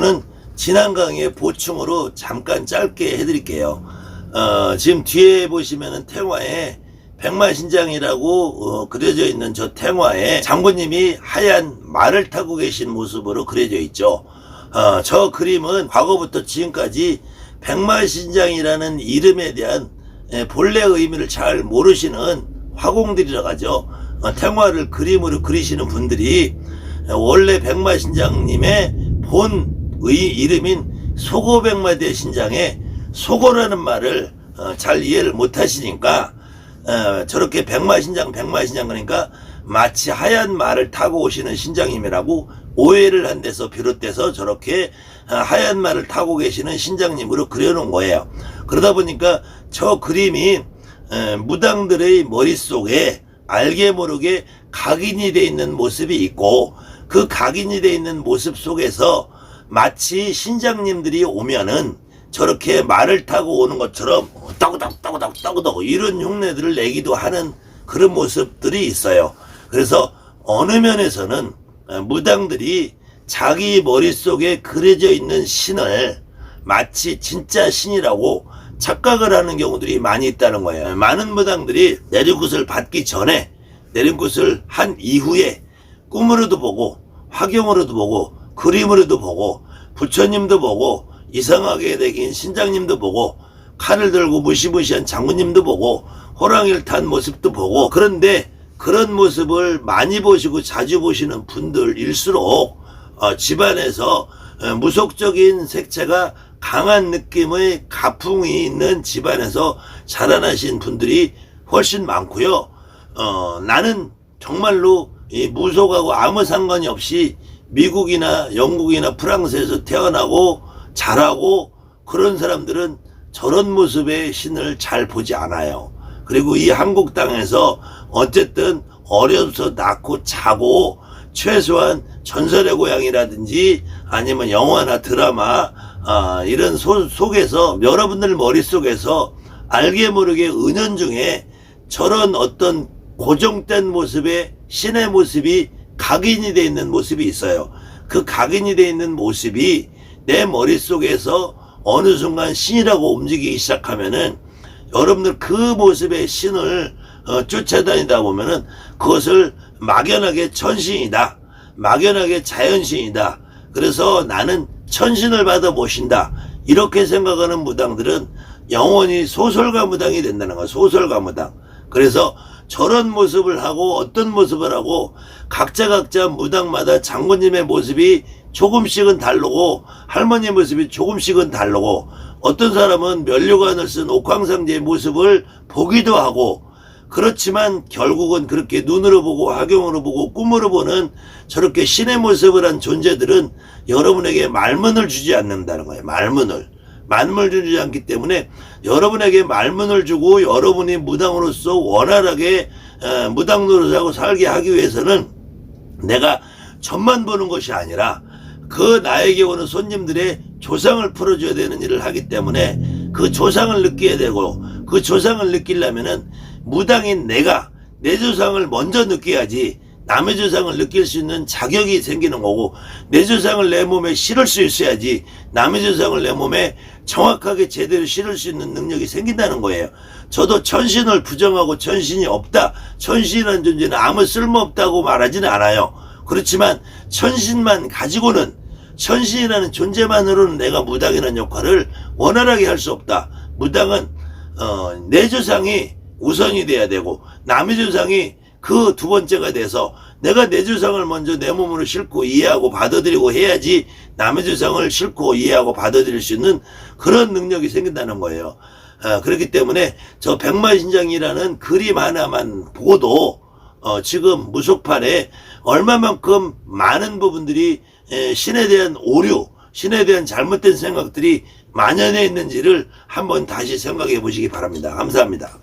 요거는 지난 강의 보충으로 잠깐 짧게 해드릴게요. 어, 지금 뒤에 보시면은 탱화에 백마신장이라고 어, 그려져 있는 저 탱화에 장군님이 하얀 말을 타고 계신 모습으로 그려져 있죠. 어, 저 그림은 과거부터 지금까지 백마신장이라는 이름에 대한 예, 본래 의미를 잘 모르시는 화공들이라 하죠. 어, 탱화를 그림으로 그리시는 분들이 원래 백마신장님의 본 의, 이름인 소고백마대 신장에 소고라는 말을 어, 잘 이해를 못 하시니까 어, 저렇게 백마신장 백마신장 그러니까 마치 하얀 말을 타고 오시는 신장님이라고 오해를 한 데서 비롯돼서 저렇게 어, 하얀 말을 타고 계시는 신장님으로 그려놓은 거예요. 그러다 보니까 저 그림이 에, 무당들의 머릿속에 알게 모르게 각인이 돼 있는 모습이 있고 그 각인이 돼 있는 모습 속에서 마치 신장님들이 오면은 저렇게 말을 타고 오는 것처럼 따구닥 따구닥 따구닥 이런 흉내들을 내기도 하는 그런 모습들이 있어요. 그래서 어느 면에서는 어, 무당들이 자기 머릿속에 그려져 있는 신을 마치 진짜 신이라고 착각을 하는 경우들이 많이 있다는 거예요. 많은 무당들이 내리굿을 받기 전에 내리굿을 한 이후에 꿈으로도 보고 화경으로도 보고 그림으로도 보고 부처님도 보고 이상하게 되긴 신장님도 보고 칼을 들고 무시무시한 장군님도 보고 호랑이를 탄 모습도 보고 그런데 그런 모습을 많이 보시고 자주 보시는 분들일수록 어, 집안에서 어, 무속적인 색채가 강한 느낌의 가풍이 있는 집안에서 자라나신 분들이 훨씬 많고요. 어, 나는 정말로 이 무속하고 아무 상관이 없이 미국이나 영국이나 프랑스에서 태어나고 자라고 그런 사람들은 저런 모습의 신을 잘 보지 않아요. 그리고 이 한국 땅에서 어쨌든 어려서 낳고 자고 최소한 전설의 고향이라든지 아니면 영화나 드라마 아, 이런 소, 속에서 여러분들 머릿속에서 알게 모르게 은연중에 저런 어떤 고정된 모습의 신의 모습이 각인이 돼 있는 모습이 있어요. 그 각인이 돼 있는 모습이 내 머릿속에서 어느 순간 신이라고 움직이기 시작하면은 여러분들 그 모습의 신을 어, 쫓아다니다 보면은 그것을 막연하게 천신이다. 막연하게 자연신이다. 그래서 나는 천신을 받아 모신다. 이렇게 생각하는 무당들은 영원히 소설가 무당이 된다는 거야. 소설가 무당. 그래서 저런 모습을 하고 어떤 모습을 하고 각자 각자 무당마다 장군님의 모습이 조금씩은 다르고 할머니 모습이 조금씩은 다르고 어떤 사람은 면류관을 쓴 옥황상제의 모습을 보기도 하고 그렇지만 결국은 그렇게 눈으로 보고 화경으로 보고 꿈으로 보는 저렇게 신의 모습을 한 존재들은 여러분에게 말문을 주지 않는다는 거예요. 말문을. 말문을 주지 않기 때문에 여러분에게 말문을 주고 여러분이 무당으로서 원활하게 어, 무당 노릇하고 살게 하기 위해서는 내가 점만 보는 것이 아니라 그 나에게 오는 손님들의 조상을 풀어줘야 되는 일을 하기 때문에 그 조상을 느껴야 되고 그 조상을 느끼려면은 무당인 내가 내 조상을 먼저 느껴야지 남의 조상을 느낄 수 있는 자격이 생기는 거고 내 조상을 내 몸에 실을 수 있어야지 남의 조상을 내 몸에 정확하게 제대로 실을 수 있는 능력이 생긴다는 거예요. 저도 천신을 부정하고 천신이 없다. 천신이라는 존재는 아무 쓸모없다고 말하지는 않아요. 그렇지만 천신만 가지고는 천신이라는 존재만으로는 내가 무당이라는 역할을 원활하게 할 수 없다. 무당은 어, 내 조상이 우선이 돼야 되고 남의 조상이 그 두 번째가 돼서 내가 내 조상을 먼저 내 몸으로 싣고 이해하고 받아들이고 해야지 남의 조상을 싣고 이해하고 받아들일 수 있는 그런 능력이 생긴다는 거예요. 어, 그렇기 때문에 저 백마신장이라는 그림 하나만 보도 어, 지금 무속판에 얼마만큼 많은 부분들이 에, 신에 대한 오류, 신에 대한 잘못된 생각들이 만연해 있는지를 한번 다시 생각해 보시기 바랍니다. 감사합니다.